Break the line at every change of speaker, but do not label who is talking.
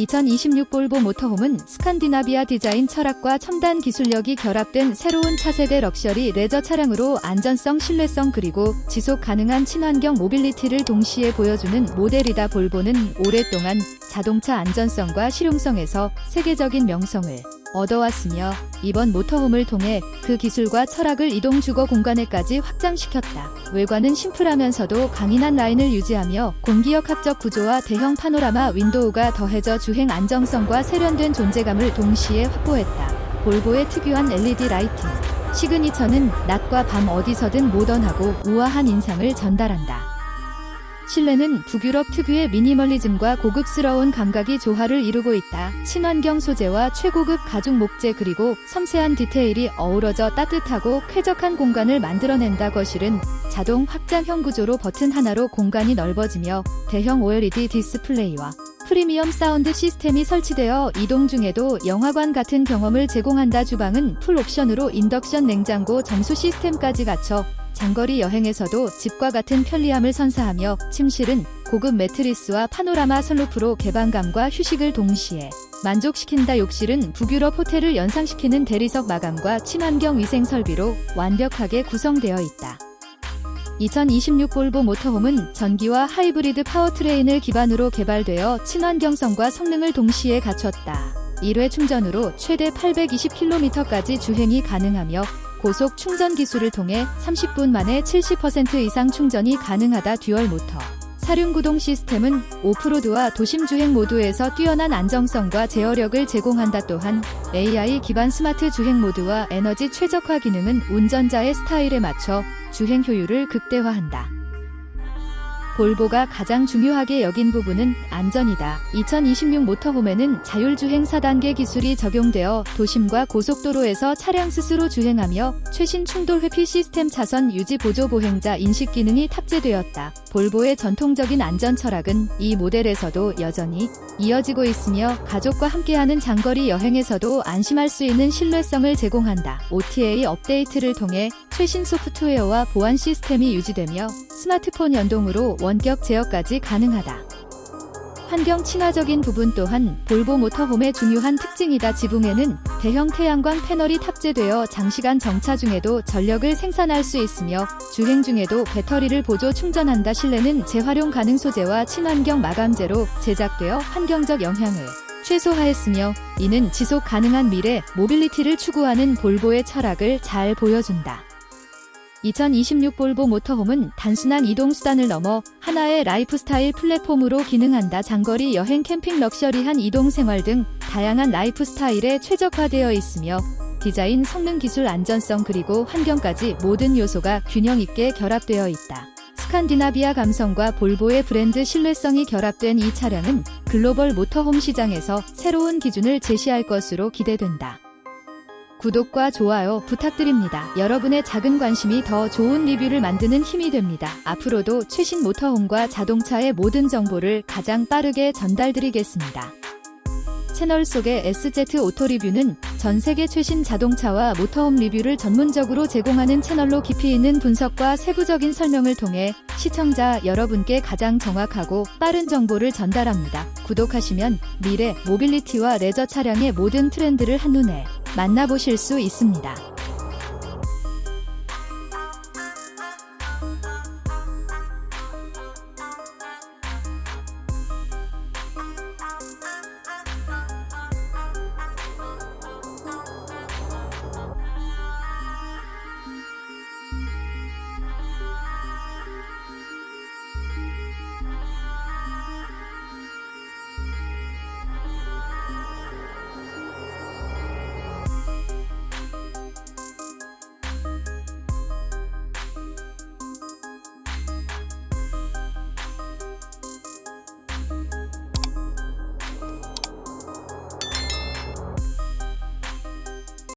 2026 볼보 모터홈은 스칸디나비아 디자인 철학과 첨단 기술력이 결합된 새로운 차세대 럭셔리 레저 차량으로 안전성, 신뢰성 그리고 지속 가능한 친환경 모빌리티를 동시에 보여주는 모델이다. 볼보는 오랫동안 자동차 안전성과 실용성에서 세계적인 명성을 얻어왔으며 이번 모터홈을 통해 그 기술과 철학을 이동 주거 공간에까지 확장시켰다. 외관은 심플하면서도 강인한 라인을 유지하며 공기역학적 구조와 대형 파노라마 윈도우가 더해져 주행 안정성과 세련된 존재감을 동시에 확보했다. 볼보의 특유한 LED 라이팅. 시그니처는 낮과 밤 어디서든 모던하고 우아한 인상을 전달한다. 실내는 북유럽 특유의 미니멀리즘과 고급스러운 감각이 조화를 이루고 있다. 친환경 소재와 최고급 가죽 목재 그리고 섬세한 디테일이 어우러져 따뜻하고 쾌적한 공간을 만들어낸다. 거실은 자동 확장형 구조로 버튼 하나로 공간이 넓어지며 대형 OLED 디스플레이와 프리미엄 사운드 시스템이 설치되어 이동 중에도 영화관 같은 경험을 제공한다. 주방은 풀 옵션으로 인덕션 냉장고 정수 시스템까지 갖춰 장거리 여행에서도 집과 같은 편리함을 선사하며 침실은 고급 매트리스와 파노라마 선루프로 개방감과 휴식을 동시에 만족시킨다 욕실은 북유럽 호텔을 연상시키는 대리석 마감과 친환경 위생 설비로 완벽하게 구성되어 있다. 2026 볼보 모터홈은 전기와 하이브리드 파워트레인을 기반으로 개발되어 친환경성과 성능을 동시에 갖췄다. 1회 충전으로 최대 820km까지 주행이 가능하며 고속 충전 기술을 통해 30분 만에 70% 이상 충전이 가능하다 듀얼 모터. 사륜 구동 시스템은 오프로드와 도심 주행 모두에서 뛰어난 안정성과 제어력을 제공한다 또한 AI 기반 스마트 주행 모드와 에너지 최적화 기능은 운전자의 스타일에 맞춰 주행 효율을 극대화한다. 볼보가 가장 중요하게 여긴 부분은 안전이다. 2026 모터홈에는 자율주행 4단계 기술이 적용되어 도심과 고속도로에서 차량 스스로 주행하며 최신 충돌 회피 시스템 차선 유지 보조 보행자 인식 기능이 탑재되었다. 볼보의 전통적인 안전 철학은 이 모델에서도 여전히 이어지고 있으며 가족과 함께하는 장거리 여행에서도 안심할 수 있는 신뢰성을 제공한다. OTA 업데이트를 통해 최신 소프트웨어와 보안 시스템이 유지되며 스마트폰 연동으로 원격 제어까지 가능하다. 환경 친화적인 부분 또한 볼보 모터홈의 중요한 특징이다. 지붕에는 대형 태양광 패널이 탑재되어 장시간 정차 중에도 전력을 생산할 수 있으며 주행 중에도 배터리를 보조 충전한다. 실내는 재활용 가능 소재와 친환경 마감재로 제작되어 환경적 영향을 최소화했으며 이는 지속 가능한 미래 모빌리티를 추구하는 볼보의 철학을 잘 보여준다. 2026 볼보 모터홈은 단순한 이동 수단을 넘어 하나의 라이프스타일 플랫폼으로 기능한다. 장거리 여행, 캠핑, 럭셔리한 이동 생활 등 다양한 라이프 스타일에 최적화되어 있으며 디자인, 성능, 기술, 안전성 그리고 환경까지 모든 요소가 균형 있게 결합되어 있다. 스칸디나비아 감성과 볼보의 브랜드 신뢰성이 결합된 이 차량은 글로벌 모터홈 시장에서 새로운 기준을 제시할 것으로 기대된다. 구독과 좋아요 부탁드립니다. 여러분의 작은 관심이 더 좋은 리뷰를 만드는 힘이 됩니다. 앞으로도 최신 모터홈과 자동차의 모든 정보를 가장 빠르게 전달드리겠습니다. 채널 속의 SZ 오토 리뷰는 전 세계 최신 자동차와 모터홈 리뷰를 전문적으로 제공하는 채널로 깊이 있는 분석과 세부적인 설명을 통해 시청자 여러분께 가장 정확하고 빠른 정보를 전달합니다. 구독하시면 미래 모빌리티와 레저 차량의 모든 트렌드를 한눈에 만나보실 수 있습니다.